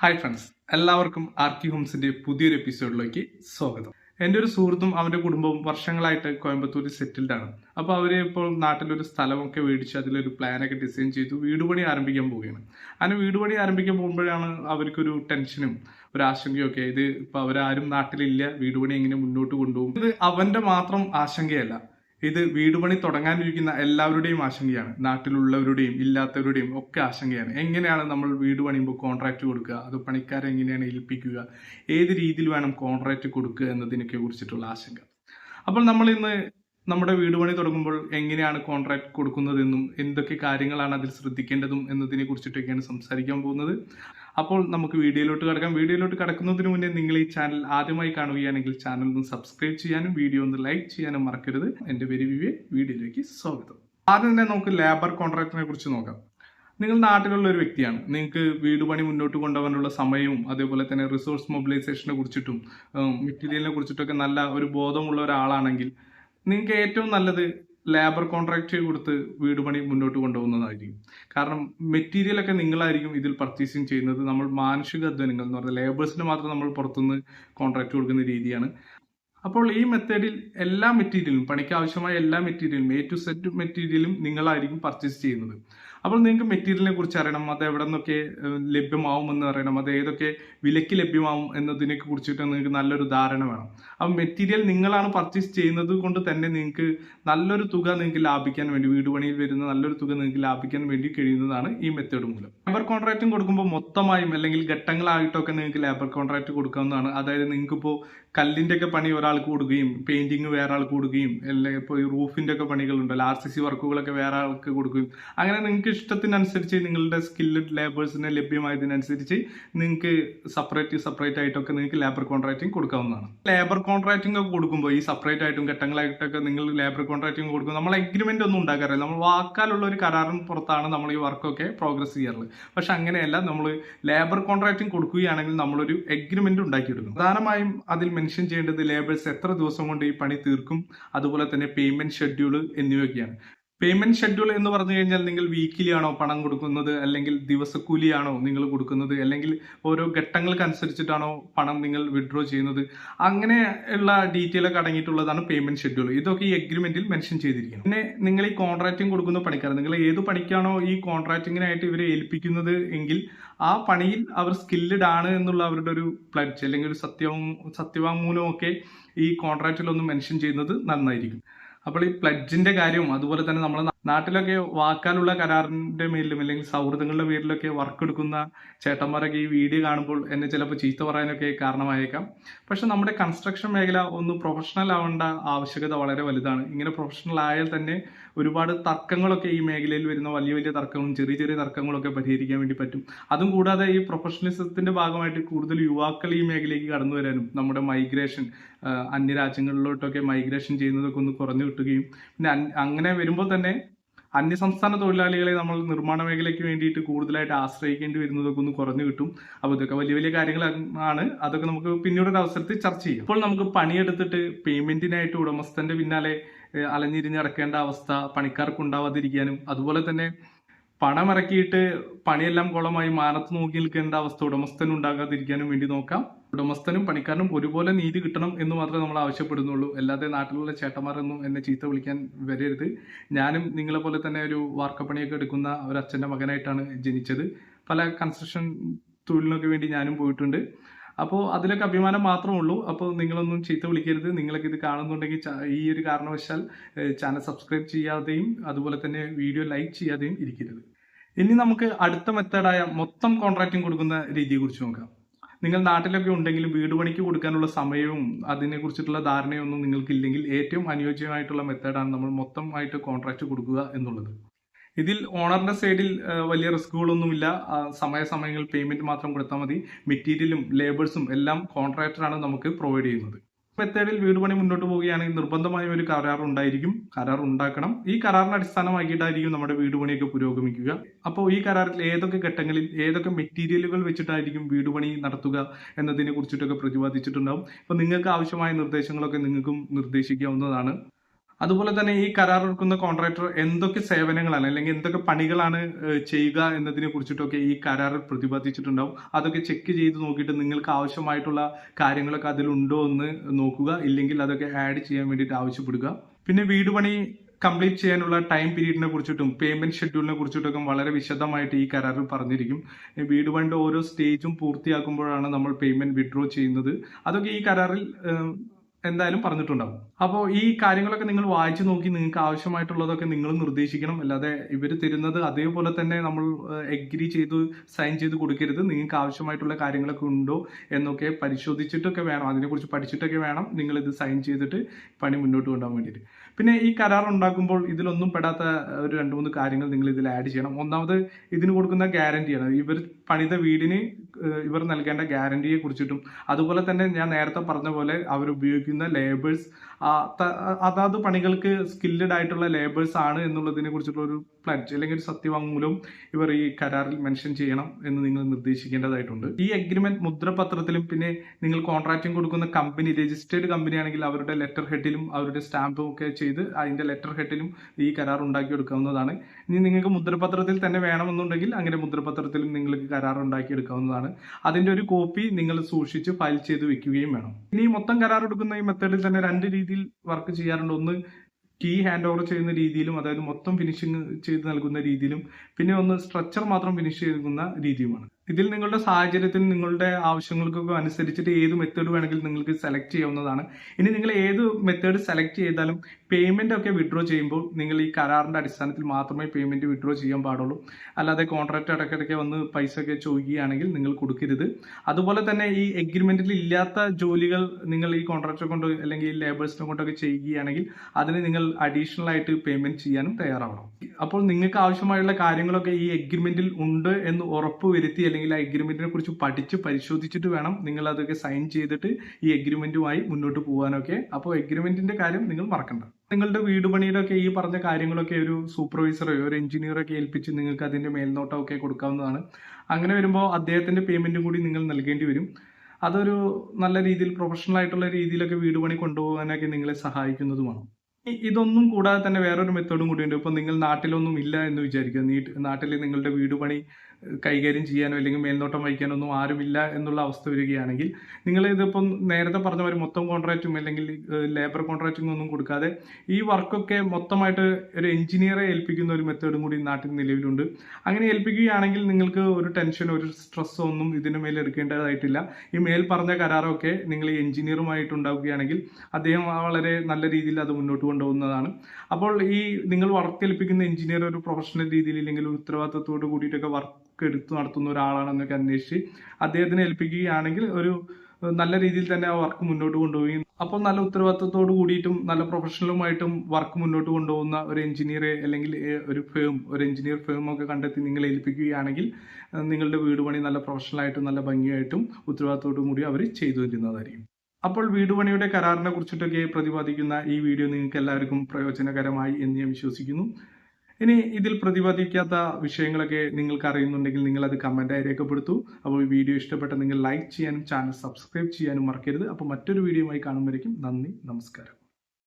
Hi friends എല്ലാവർക്കും ആർക്കി ഹോംസിന്റെ പുതിയൊരു എപ്പിസോഡിലേക്ക് സ്വാഗതം. എന്റെ ഒരു സുഹൃത്തും അവന്റെ കുടുംബവും വർഷങ്ങളായിട്ട് കോയമ്പത്തൂരിൽ സെറ്റിൽഡ് ആണ്. അപ്പോൾ അവർ ഇപ്പോൾ നാട്ടിലൊരു സ്ഥലമൊക്കെ മേടിച്ച് അതിലൊരു പ്ലാനൊക്കെ ഡിസൈൻ ചെയ്തു വീട് പണി ആരംഭിക്കാൻ പോവുകയാണ്. അങ്ങനെ വീട് പണി ആരംഭിക്കാൻ പോകുമ്പോഴാണ് അവർക്കൊരു ടെൻഷനും ഒരു ആശങ്കയൊക്കെ. ഇത് ഇപ്പോൾ അവരാരും നാട്ടിലില്ല വീട് പണി എങ്ങനെ മുന്നോട്ട് കൊണ്ടുപോകും? ഇത് അവന്റെ മാത്രം ആശങ്കയല്ല. ഇത് വീട് പണി തുടങ്ങാനിരിക്കുന്ന എല്ലാവരുടെയും ആശങ്കയാണ്. നാട്ടിലുള്ളവരുടെയും ഇല്ലാത്തവരുടെയും ഒക്കെ ആശങ്കയാണ്. എങ്ങനെയാണ് നമ്മൾ വീട് പണിയുമ്പോൾ കോൺട്രാക്ട് കൊടുക്കുക? അത് പണിക്കാരെ എങ്ങനെയാണ് ഏൽപ്പിക്കുക? ഏത് രീതിയിൽ വേണം കോൺട്രാക്ട് കൊടുക്കുക എന്നതിനൊക്കെ കുറിച്ചിട്ടുള്ള ആശങ്ക. അപ്പോൾ നമ്മൾ ഇന്ന് നമ്മുടെ വീട് പണി തുടങ്ങുമ്പോൾ എങ്ങനെയാണ് കോൺട്രാക്ട് കൊടുക്കുന്നതെന്നും എന്തൊക്കെ കാര്യങ്ങളാണ് അതിൽ ശ്രദ്ധിക്കേണ്ടതും എന്നതിനെ കുറിച്ചിട്ടൊക്കെയാണ് സംസാരിക്കാൻ പോകുന്നത്. അപ്പോൾ നമുക്ക് വീഡിയോയിലോട്ട് കടക്കാം. വീഡിയോയിലോട്ട് കടക്കുന്നതിന് മുന്നേ നിങ്ങൾ ഈ ചാനൽ ആദ്യമായി കാണുകയാണെങ്കിൽ ചാനൽ ഒന്ന് സബ്സ്ക്രൈബ് ചെയ്യാനും വീഡിയോ ഒന്ന് ലൈക്ക് ചെയ്യാനും മറക്കരുത്. എന്റെ പേര് വിവേ വീഡിയോയിലേക്ക് സ്വാഗതം. ആദ്യം തന്നെ നമുക്ക് ലേബർ കോൺട്രാക്റ്റിനെ കുറിച്ച് നോക്കാം. നിങ്ങൾ നാട്ടിലുള്ള ഒരു വ്യക്തിയാണ്. നിങ്ങൾക്ക് വീട് പണി മുന്നോട്ട് കൊണ്ടുപോകാനുള്ള സമയവും അതേപോലെ തന്നെ റിസോഴ്സ് മൊബിലൈസേഷനെ കുറിച്ചിട്ടും മെറ്റീരിയലിനെ കുറിച്ചിട്ടൊക്കെ നല്ല ഒരു ബോധമുള്ള ഒരാളാണെങ്കിൽ നിങ്ങൾക്ക് ഏറ്റവും നല്ലത് ലേബർ കോൺട്രാക്ട് കൊടുത്ത് വീട് പണി മുന്നോട്ട് കൊണ്ടുപോകുന്നതായിരിക്കും. കാരണം മെറ്റീരിയൽ ഒക്കെ നിങ്ങളായിരിക്കും ഇതിൽ പർച്ചേസിങ് ചെയ്യുന്നത്. നമ്മൾ മാനുഷിക അധ്വാനങ്ങൾ എന്ന് പറഞ്ഞാൽ ലേബേഴ്സിന് മാത്രം നമ്മൾ പുറത്തുനിന്ന് കോൺട്രാക്ട് കൊടുക്കുന്ന രീതിയാണ്. അപ്പോൾ ഈ മെത്തേഡിൽ എല്ലാ മെറ്റീരിയലും പണിക്ക് ആവശ്യമായ എല്ലാ മെറ്റീരിയലും എ ടു സെറ്റ് മെറ്റീരിയലും നിങ്ങളായിരിക്കും പർച്ചേസ് ചെയ്യുന്നത്. അപ്പോൾ നിങ്ങൾക്ക് മെറ്റീരിയലിനെ കുറിച്ച് അറിയണം അത് എവിടെ നിന്നൊക്കെ ലഭ്യമാവുമെന്ന് അറിയണം അത് ഏതൊക്കെ വിലയ്ക്ക് ലഭ്യമാവും എന്നതിനെ കുറിച്ചിട്ട് നിങ്ങൾക്ക് നല്ലൊരു ധാരണ വേണം. അപ്പോൾ മെറ്റീരിയൽ നിങ്ങളാണ് പർച്ചേസ് ചെയ്യുന്നത് കൊണ്ട് തന്നെ നിങ്ങൾക്ക് നല്ലൊരു തുക നിങ്ങൾക്ക് ലാഭിക്കാൻ വേണ്ടി വീട് പണിയിൽ വരുന്ന നല്ലൊരു തുക നിങ്ങൾക്ക് ലാഭിക്കാൻ വേണ്ടി കഴിയുന്നതാണ് ഈ മെത്തേഡ് മൂലം. ലേബർ കോൺട്രാക്റ്റും കൊടുക്കുമ്പോൾ മൊത്തമായും അല്ലെങ്കിൽ ഘട്ടങ്ങളായിട്ടൊക്കെ നിങ്ങൾക്ക് ലേബർ കോൺട്രാക്ട് കൊടുക്കാവുന്നതാണ്. അതായത് നിങ്ങൾക്ക് ഇപ്പോൾ കല്ലിന്റെ ഒക്കെ പണി ഒരാൾക്ക് കൊടുക്കുകയും പെയിന്റിങ് വേറെ ആൾക്ക് കൊടുക്കുകയും അല്ലെങ്കിൽ ഇപ്പോൾ ഈ റൂഫിന്റെ ഒക്കെ പണികളുണ്ടല്ലോ ആർ സി സി വർക്കുകളൊക്കെ വേറെ ആൾക്ക് കൊടുക്കുകയും അങ്ങനെ നിങ്ങൾക്ക് ഇഷ്ടത്തിനനുസരിച്ച് നിങ്ങളുടെ സ്കിൽഡ് ലേബേഴ്സിന് ലഭ്യമായതിനനുസരിച്ച് നിങ്ങൾക്ക് സെപ്പറേറ്റ് സെപ്പറേറ്റ് ആയിട്ടൊക്കെ നിങ്ങൾക്ക് ലേബർ കോൺട്രാക്റ്റിംഗ് കൊടുക്കാവുന്നതാണ്. ലേബർ കോൺട്രാക്റ്റിംഗ് ഒക്കെ കൊടുക്കുമ്പോൾ ഈ സെപ്പറേറ്റ് ആയിട്ടും ഘട്ടങ്ങളായിട്ടൊക്കെ നിങ്ങൾ ലേബർ കോൺട്രാക്റ്റിംഗ് കൊടുക്കുമ്പോൾ നമ്മൾ എഗ്രിമെന്റ് ഒന്നും ഉണ്ടാക്കാറില്ല. നമ്മൾ വാക്കാലുള്ള ഒരു കരാറിന് പുറത്താണ് നമ്മൾ ഈ വർക്കൊക്കെ പ്രോഗ്രസ് ചെയ്യാറുള്ളത്. പക്ഷെ അങ്ങനെയല്ല നമ്മൾ ലേബർ കോൺട്രാക്റ്റിംഗ് കൊടുക്കുകയാണെങ്കിൽ നമ്മളൊരു എഗ്രിമെന്റ് ഉണ്ടാക്കിയെടുക്കും. പ്രധാനമായും അതിൽ മെൻഷൻ ചെയ്യേണ്ടത് ലേബേഴ്സ് എത്ര ദിവസം കൊണ്ട് ഈ പണി തീർക്കും? അതുപോലെ തന്നെ പേയ്മെന്റ് ഷെഡ്യൂൾ എന്നിവയൊക്കെയാണ്. പേയ്മെന്റ് ഷെഡ്യൂൾ എന്ന് പറഞ്ഞു കഴിഞ്ഞാൽ നിങ്ങൾ വീക്കിലി ആണോ പണം കൊടുക്കുന്നത്? അല്ലെങ്കിൽ ദിവസക്കൂലിയാണോ നിങ്ങൾ കൊടുക്കുന്നത്? അല്ലെങ്കിൽ ഓരോ ഘട്ടങ്ങൾക്ക് അനുസരിച്ചിട്ടാണോ പണം നിങ്ങൾ വിഡ്രോ ചെയ്യുന്നത്? അങ്ങനെയുള്ള ഡീറ്റെയിൽ ഒക്കെ അടങ്ങിയിട്ടുള്ളതാണ് പേയ്മെന്റ് ഷെഡ്യൂൾ ഇതൊക്കെ ഈ എഗ്രിമെന്റിൽ മെൻഷൻ ചെയ്തിരിക്കുന്നു. പിന്നെ നിങ്ങൾ ഈ കോൺട്രാക്റ്റിംഗ് കൊടുക്കുന്ന പണിക്കാർ നിങ്ങൾ ഏത് പണിക്കാണോ ഈ കോൺട്രാക്റ്റിങ്ങിനായിട്ട് ഇവരെ ഏൽപ്പിക്കുന്നത് എങ്കിൽ ആ പണിയിൽ അവർ സ്കില്ലഡ് ആണ് എന്നുള്ള അവരുടെ ഒരു പ്ലഡ്ജ് അല്ലെങ്കിൽ ഒരു സത്യവും സത്യവാങ്മൂലവും ഒക്കെ ഈ കോൺട്രാക്റ്റിലൊന്നും മെൻഷൻ ചെയ്യുന്നത് നന്നായിരിക്കും. അപ്പോൾ ഈ പ്ലഡ്ജിന്റെ കാര്യവും അതുപോലെ തന്നെ നമ്മുടെ നാട്ടിലൊക്കെ വാക്കാനുള്ള കരാറിന്റെ മേലിലും അല്ലെങ്കിൽ സൗഹൃദങ്ങളുടെ പേരിലൊക്കെ വർക്ക് എടുക്കുന്ന ചേട്ടന്മാരൊക്കെ ഈ വീഡിയോ കാണുമ്പോൾ എന്നെ ചിലപ്പോൾ ചീത്ത പറയാനൊക്കെ കാരണമായേക്കാം. പക്ഷെ നമ്മുടെ കൺസ്ട്രക്ഷൻ മേഖല ഒന്ന് പ്രൊഫഷണൽ ആവേണ്ട ആവശ്യകത വളരെ വലുതാണ്. ഇങ്ങനെ പ്രൊഫഷണൽ ആയാൽ തന്നെ ഒരുപാട് തർക്കങ്ങളൊക്കെ ഈ മേഖലയിൽ വരുന്ന വലിയ വലിയ തർക്കങ്ങളും ചെറിയ ചെറിയ തർക്കങ്ങളൊക്കെ പരിഹരിക്കാൻ വേണ്ടി പറ്റും. അതും കൂടാതെ ഈ പ്രൊഫഷണലിസത്തിന്റെ ഭാഗമായിട്ട് കൂടുതൽ യുവാക്കൾ ഈ മേഖലയിലേക്ക് കടന്നു വരാനും നമ്മുടെ മൈഗ്രേഷൻ അന്യ രാജ്യങ്ങളിലോട്ടൊക്കെ മൈഗ്രേഷൻ ചെയ്യുന്നതൊക്കെ ഒന്ന് കുറഞ്ഞു കിട്ടുകയും പിന്നെ അങ്ങനെ വരുമ്പോൾ തന്നെ അന്യസംസ്ഥാന തൊഴിലാളികളെ നമ്മൾ നിർമ്മാണ മേഖലയ്ക്ക് വേണ്ടിയിട്ട് കൂടുതലായിട്ട് ആശ്രയിക്കേണ്ടി വരുന്നതൊക്കെ ഒന്ന് കുറഞ്ഞു കിട്ടും. അപ്പോൾ ഇതൊക്കെ വലിയ വലിയ കാര്യങ്ങളാണ് അതൊക്കെ നമുക്ക് പിന്നീട് ഒരു അവസരത്തിൽ ചർച്ച ചെയ്യും. ഇപ്പോൾ നമുക്ക് പണിയെടുത്തിട്ട് പേയ്മെന്റിനായിട്ട് ഉടമസ്ഥന്റെ പിന്നാലെ ഏഹ്, അലഞ്ഞിരിഞ്ഞ് നടക്കേണ്ട അവസ്ഥ പണിക്കാർക്ക് ഉണ്ടാവാതിരിക്കാനും അതുപോലെ തന്നെ പണം ഇറക്കിയിട്ട് പണിയെല്ലാം കുളമായി മാനത്ത് നോക്കി നിൽക്കേണ്ട അവസ്ഥ ഉടമസ്ഥൻ ഉണ്ടാകാതിരിക്കാനും വേണ്ടി നോക്കാം. ഉടമസ്ഥനും പണിക്കാരനും ഒരുപോലെ നീതി കിട്ടണം എന്ന് മാത്രമേ നമ്മൾ ആവശ്യപ്പെടുന്നുള്ളൂ. അല്ലാതെ നാട്ടിലുള്ള ചേട്ടന്മാരൊന്നും എന്നെ ചീത്ത വിളിക്കാൻ വരരുത്. ഞാനും നിങ്ങളെ പോലെ തന്നെ ഒരു വാർക്കപ്പണിയൊക്കെ എടുക്കുന്ന ഒരു അച്ഛന്റെ മകനായിട്ടാണ് ജനിച്ചത്. പല കൺസ്ട്രക്ഷൻ തൊഴിലിനൊക്കെ വേണ്ടി ഞാനും പോയിട്ടുണ്ട്. അപ്പോൾ അതിലൊക്കെ അഭിമാനം മാത്രമേ ഉള്ളൂ. അപ്പോൾ നിങ്ങളൊന്നും ചീത്ത വിളിക്കരുത്. നിങ്ങളൊക്കെ ഇത് കാണുന്നുണ്ടെങ്കിൽ ഈ ഒരു കാരണവശാൽ ചാനൽ സബ്സ്ക്രൈബ് ചെയ്യാതെയും അതുപോലെ തന്നെ വീഡിയോ ലൈക്ക് ചെയ്യാതെയും ഇരിക്കരുത്. ഇനി നമുക്ക് അടുത്ത മെത്തേഡായ മൊത്തം കോൺട്രാക്റ്റും കൊടുക്കുന്ന രീതിയെ കുറിച്ച് നോക്കാം. നിങ്ങൾ നാട്ടിലൊക്കെ ഉണ്ടെങ്കിലും വീട് പണിക്ക് കൊടുക്കാനുള്ള സമയവും അതിനെ കുറിച്ചിട്ടുള്ള ധാരണയൊന്നും നിങ്ങൾക്കില്ലെങ്കിൽ ഏറ്റവും അനുയോജ്യമായിട്ടുള്ള മെത്തേഡാണ് നമ്മൾ മൊത്തമായിട്ട് കോൺട്രാക്റ്റ് കൊടുക്കുക എന്നുള്ളത്. ഇതിൽ ഓണറിന്റെ സൈഡിൽ വലിയ റിസ്കുകളൊന്നുമില്ല. സമയാസമയങ്ങളിൽ പേയ്മെന്റ് മാത്രം കൊടുത്താൽ മതി. മെറ്റീരിയലും ലേബേഴ്സും എല്ലാം കോൺട്രാക്ടറാണ് നമുക്ക് പ്രൊവൈഡ് ചെയ്യുന്നത്. മെത്തേഡിൽ വീട് പണി മുന്നോട്ട് പോവുകയാണെങ്കിൽ നിർബന്ധമായും ഒരു കരാർ ഉണ്ടായിരിക്കും. കരാർ ഉണ്ടാക്കണം. ഈ കരാറിനെ അടിസ്ഥാനമാക്കിയിട്ടായിരിക്കും നമ്മുടെ വീട് പണിയൊക്കെ പുരോഗമിക്കുക. അപ്പോൾ ഈ കരാറിൽ ഏതൊക്കെ ഘട്ടങ്ങളിൽ ഏതൊക്കെ മെറ്റീരിയലുകൾ വെച്ചിട്ടായിരിക്കും വീട് പണി നടത്തുക എന്നതിനെ കുറിച്ചിട്ടൊക്കെ പ്രതിപാദിച്ചിട്ടുണ്ടാവും. അപ്പോൾ നിങ്ങൾക്ക് ആവശ്യമായ നിർദ്ദേശങ്ങളൊക്കെ നിങ്ങൾക്കും നിർദ്ദേശിക്കാവുന്നതാണ്. അതുപോലെ തന്നെ ഈ കരാർ എടുക്കുന്ന കോൺട്രാക്ടർ എന്തൊക്കെ സേവനങ്ങളാണ് അല്ലെങ്കിൽ എന്തൊക്കെ പണികളാണ് ചെയ്യുക എന്നതിനെ കുറിച്ചിട്ടൊക്കെ ഈ കരാറിൽ പ്രതിപാദിച്ചിട്ടുണ്ടാവും. അതൊക്കെ ചെക്ക് ചെയ്ത് നോക്കിയിട്ട് നിങ്ങൾക്ക് ആവശ്യമായിട്ടുള്ള കാര്യങ്ങളൊക്കെ അതിലുണ്ടോ എന്ന് നോക്കുക ഇല്ലെങ്കിൽ അതൊക്കെ ആഡ് ചെയ്യാൻ വേണ്ടിയിട്ട് ആവശ്യപ്പെടുക. പിന്നെ വീട് പണി കംപ്ലീറ്റ് ചെയ്യാനുള്ള ടൈം പീരീഡിനെ കുറിച്ചിട്ടും പേയ്മെന്റ് ഷെഡ്യൂളിനെ കുറിച്ചിട്ടൊക്കെ വളരെ വിശദമായിട്ട് ഈ കരാറിൽ പറഞ്ഞിരിക്കും. വീട് പണിയുടെ ഓരോ സ്റ്റേജും പൂർത്തിയാക്കുമ്പോഴാണ് നമ്മൾ പേയ്മെന്റ് വിഡ്രോ ചെയ്യുന്നത്. അതൊക്കെ ഈ കരാറിൽ എന്തായാലും പറഞ്ഞിട്ടുണ്ടാവും. അപ്പോൾ ഈ കാര്യങ്ങളൊക്കെ നിങ്ങൾ വായിച്ചു നോക്കി നിങ്ങൾക്ക് ആവശ്യമായിട്ടുള്ളതൊക്കെ നിങ്ങൾ നിർദ്ദേശിക്കണം. അല്ലാതെ ഇവർ തരുന്നത് അതേപോലെ തന്നെ നമ്മൾ എഗ്രി ചെയ്ത് സൈൻ ചെയ്ത് കൊടുക്കരുത്. നിങ്ങൾക്ക് ആവശ്യമായിട്ടുള്ള കാര്യങ്ങളൊക്കെ ഉണ്ടോ എന്നൊക്കെ പരിശോധിച്ചിട്ടൊക്കെ വേണം. അതിനെക്കുറിച്ച് പഠിച്ചിട്ടൊക്കെ വേണം നിങ്ങൾ ഇത് സൈൻ ചെയ്തിട്ട് പണി മുന്നോട്ട് കൊണ്ടുപോകാൻ വേണ്ടിയിട്ട്. പിന്നെ ഈ കരാർ ഉണ്ടാക്കുമ്പോൾ ഇതിലൊന്നും പെടാത്ത ഒരു രണ്ട് മൂന്ന് കാര്യങ്ങൾ നിങ്ങൾ ഇതിൽ ആഡ് ചെയ്യണം. ഒന്നാമത് ഇതിന് കൊടുക്കുന്ന ഗ്യാരണ്ടിയാണ് ഇവർ പണിത വീടിന് ഇവർ നൽകേണ്ട ഗ്യാരണ്ടിയെ കുറിച്ചിട്ടും അതുപോലെ തന്നെ ഞാൻ നേരത്തെ പറഞ്ഞ പോലെ അവർ ഉപയോഗിക്കുന്ന ലേബേഴ്സ് അതാത് പണികൾക്ക് സ്കില്ലഡ് ആയിട്ടുള്ള ലേബേഴ്സ് ആണ് എന്നുള്ളതിനെ കുറിച്ചിട്ടുള്ള ഒരു പ്ലഡ്ജ് അല്ലെങ്കിൽ ഒരു സത്യവാങ്മൂലം ഇവർ ഈ കരാറിൽ മെൻഷൻ ചെയ്യണം എന്ന് നിങ്ങൾ നിർദ്ദേശിക്കേണ്ടതായിട്ടുണ്ട്. ഈ അഗ്രിമെന്റ് മുദ്രപത്രത്തിലും പിന്നെ നിങ്ങൾ കോൺട്രാക്റ്റിംഗ് കൊടുക്കുന്ന കമ്പനി രജിസ്റ്റേർഡ് കമ്പനി ആണെങ്കിൽ അവരുടെ ലെറ്റർ ഹെഡിലും അവരുടെ സ്റ്റാമ്പും ഒക്കെ ചെയ്ത് അതിന്റെ ലെറ്റർ ഹെഡിലും ഈ കരാർ ഉണ്ടാക്കി എടുക്കാവുന്നതാണ്. ഇനി നിങ്ങൾക്ക് മുദ്രപത്രത്തിൽ തന്നെ വേണമെന്നുണ്ടെങ്കിൽ അങ്ങനെ മുദ്രപത്രത്തിലും നിങ്ങൾക്ക് കരാർ ഉണ്ടാക്കി എടുക്കാവുന്നതാണ്. അതിന്റെ ഒരു കോപ്പി നിങ്ങൾ സൂക്ഷിച്ച് ഫയൽ ചെയ്ത് വെക്കുകയും വേണം. ഇനി മൊത്തം കരാർ എടുക്കുന്ന ഈ മെത്തേഡിൽ തന്നെ രണ്ട് രീതിയിൽ വർക്ക് ചെയ്യാറുണ്ട്. ഒന്ന് കീ ഹാൻഡ് ഓവർ ചെയ്യുന്ന രീതിയിലും അതായത് മൊത്തം ഫിനിഷിങ് ചെയ്ത് നൽകുന്ന രീതിയിലും പിന്നെ ഒന്ന് സ്ട്രക്ചർ മാത്രം ഫിനിഷ് ചെയ്യുന്ന രീതിയുമാണ്. ഇതിൽ നിങ്ങളുടെ സാഹചര്യത്തിന് നിങ്ങളുടെ ആവശ്യങ്ങൾക്കൊക്കെ അനുസരിച്ചിട്ട് ഏത് മെത്തേഡ് വേണമെങ്കിലും നിങ്ങൾക്ക് സെലക്ട് ചെയ്യാവുന്നതാണ്. ഇനി നിങ്ങൾ ഏത് മെത്തേഡ് സെലക്ട് ചെയ്താലും പേയ്മെന്റ് ഒക്കെ വിഡ്രോ ചെയ്യുമ്പോൾ നിങ്ങൾ ഈ കരാറിന്റെ അടിസ്ഥാനത്തിൽ മാത്രമേ പേയ്മെന്റ് വിഡ്രോ ചെയ്യാൻ പാടുള്ളൂ. അല്ലാതെ കോൺട്രാക്ട് ഇടയ്ക്കിടയ്ക്ക് വന്ന് പൈസ ഒക്കെ ചോദിക്കുകയാണെങ്കിൽ നിങ്ങൾ കൊടുക്കരുത്. അതുപോലെ തന്നെ ഈ എഗ്രിമെന്റിൽ ഇല്ലാത്ത ജോലികൾ നിങ്ങൾ ഈ കോൺട്രാക്ടറെ കൊണ്ട് അല്ലെങ്കിൽ ലേബേഴ്സിനെ കൊണ്ടൊക്കെ ചെയ്യുകയാണെങ്കിൽ അതിന് നിങ്ങൾ അഡീഷണൽ ആയിട്ട് പേയ്മെന്റ് ചെയ്യാനും തയ്യാറാവണം. അപ്പോൾ നിങ്ങൾക്ക് ആവശ്യമായുള്ള കാര്യങ്ങളൊക്കെ ഈ എഗ്രിമെന്റിൽ ഉണ്ട് എന്ന് ഉറപ്പ് വരുത്തി അല്ലെങ്കിൽ ആ എഗ്രിമെന്റിനെ കുറിച്ച് പഠിച്ച് പരിശോധിച്ചിട്ട് വേണം നിങ്ങൾ അതൊക്കെ സൈൻ ചെയ്തിട്ട് ഈ എഗ്രിമെന്റുമായി മുന്നോട്ട് പോകാനൊക്കെ. അപ്പോൾ എഗ്രിമെന്റിന്റെ കാര്യം നിങ്ങൾ മറക്കണ്ട. നിങ്ങളുടെ വീട് ഈ പറഞ്ഞ കാര്യങ്ങളൊക്കെ ഒരു സൂപ്പർവൈസറോ ഒരു എഞ്ചിനീയറോ ഒക്കെ ഏൽപ്പിച്ച് നിങ്ങൾക്ക് അതിന്റെ മേൽനോട്ടമൊക്കെ കൊടുക്കാവുന്നതാണ്. അങ്ങനെ വരുമ്പോൾ അദ്ദേഹത്തിന്റെ പേയ്മെന്റും കൂടി നിങ്ങൾ നൽകേണ്ടി വരും. അതൊരു നല്ല രീതിയിൽ പ്രൊഫഷണൽ ആയിട്ടുള്ള രീതിയിലൊക്കെ വീട് പണി കൊണ്ടുപോകാനൊക്കെ നിങ്ങളെ സഹായിക്കുന്നതുമാണ് ഇതൊന്നും കൂടാതെ തന്നെ വേറൊരു മെത്തേഡും കൂടിയുണ്ട് ഇപ്പൊ നിങ്ങൾ നാട്ടിലൊന്നും ഇല്ല എന്ന് വിചാരിക്കുക. നീ നാട്ടിൽ നിങ്ങളുടെ വീട് പണി കൈകാര്യം ചെയ്യാനോ അല്ലെങ്കിൽ മേൽനോട്ടം വഹിക്കാനോ ഒന്നും ആരുമില്ല എന്നുള്ള അവസ്ഥ വരികയാണെങ്കിൽ നിങ്ങൾ ഇതിപ്പം നേരത്തെ പറഞ്ഞ ഒരു മൊത്തം കോൺട്രാക്റ്റും അല്ലെങ്കിൽ ലേബർ കോൺട്രാക്റ്റും ഒന്നും കൊടുക്കാതെ ഈ വർക്കൊക്കെ മൊത്തമായിട്ട് ഒരു എഞ്ചിനീയറെ ഏൽപ്പിക്കുന്ന ഒരു മെത്തേഡും കൂടി നാട്ടിൽ നിലവിലുണ്ട്. അങ്ങനെ ഏൽപ്പിക്കുകയാണെങ്കിൽ നിങ്ങൾക്ക് ഒരു ടെൻഷനോ ഒരു സ്ട്രെസ്സോ ഒന്നും ഇതിന് മേൽ എടുക്കേണ്ടതായിട്ടില്ല. ഈ മേൽ പറഞ്ഞ കരാറൊക്കെ നിങ്ങൾ എഞ്ചിനീയറുമായിട്ട് ഉണ്ടാവുകയാണെങ്കിൽ അദ്ദേഹം വളരെ നല്ല രീതിയിൽ അത് മുന്നോട്ട് കൊണ്ടുപോകുന്നതാണ്. അപ്പോൾ ഈ നിങ്ങൾ വർക്ക് ഏൽപ്പിക്കുന്ന എഞ്ചിനീയർ ഒരു പ്രൊഫഷണൽ രീതിയിൽ അല്ലെങ്കിൽ ഉത്തരവാദിത്തത്തോട് കൂടിയിട്ടൊക്കെ വർക്ക് എടുത്ത് നടത്തുന്ന ഒരാളാണെന്നൊക്കെ അന്വേഷിച്ച് അദ്ദേഹത്തിനെ ഏൽപ്പിക്കുകയാണെങ്കിൽ ഒരു നല്ല രീതിയിൽ തന്നെ ആ വർക്ക് മുന്നോട്ട് കൊണ്ടുപോവുകയും അപ്പോൾ നല്ല ഉത്തരവാദിത്തത്തോട് കൂടിയിട്ടും നല്ല പ്രൊഫഷണലുമായിട്ടും വർക്ക് മുന്നോട്ട് കൊണ്ടുപോകുന്ന ഒരു എഞ്ചിനീയറെ അല്ലെങ്കിൽ ഒരു ഫേം ഒരു എഞ്ചിനീയർ ഫേം ഒക്കെ കണ്ടെത്തി നിങ്ങൾ ഏൽപ്പിക്കുകയാണെങ്കിൽ നിങ്ങളുടെ വീട് പണി നല്ല പ്രൊഫഷണലായിട്ടും നല്ല ഭംഗിയായിട്ടും ഉത്തരവാദിത്തത്തോടും കൂടി അവർ ചെയ്തു തരുന്നതായിരിക്കും. അപ്പോൾ വീട് പണിയുടെ കരാറിനെ കുറിച്ചിട്ടൊക്കെ പ്രതിപാദിക്കുന്ന ഈ വീഡിയോ നിങ്ങൾക്ക് എല്ലാവർക്കും പ്രയോജനകരമായി എന്ന് ഞാൻ വിശ്വസിക്കുന്നു. ഇനി ഇതിൽ പ്രതിപാദിക്കാത്ത വിഷയങ്ങളൊക്കെ നിങ്ങൾക്ക് അറിയുന്നുണ്ടെങ്കിൽ നിങ്ങൾ അത് കമന്റായി രേഖപ്പെടുത്തൂ. അപ്പോൾ ഈ വീഡിയോ ഇഷ്ടപ്പെട്ട നിങ്ങൾ ലൈക്ക് ചെയ്യാനും ചാനൽ സബ്സ്ക്രൈബ് ചെയ്യാനും മറക്കരുത്. അപ്പോൾ മറ്റൊരു വീഡിയോയുമായി കാണുമ്പോഴേക്കും നന്ദി നമസ്കാരം.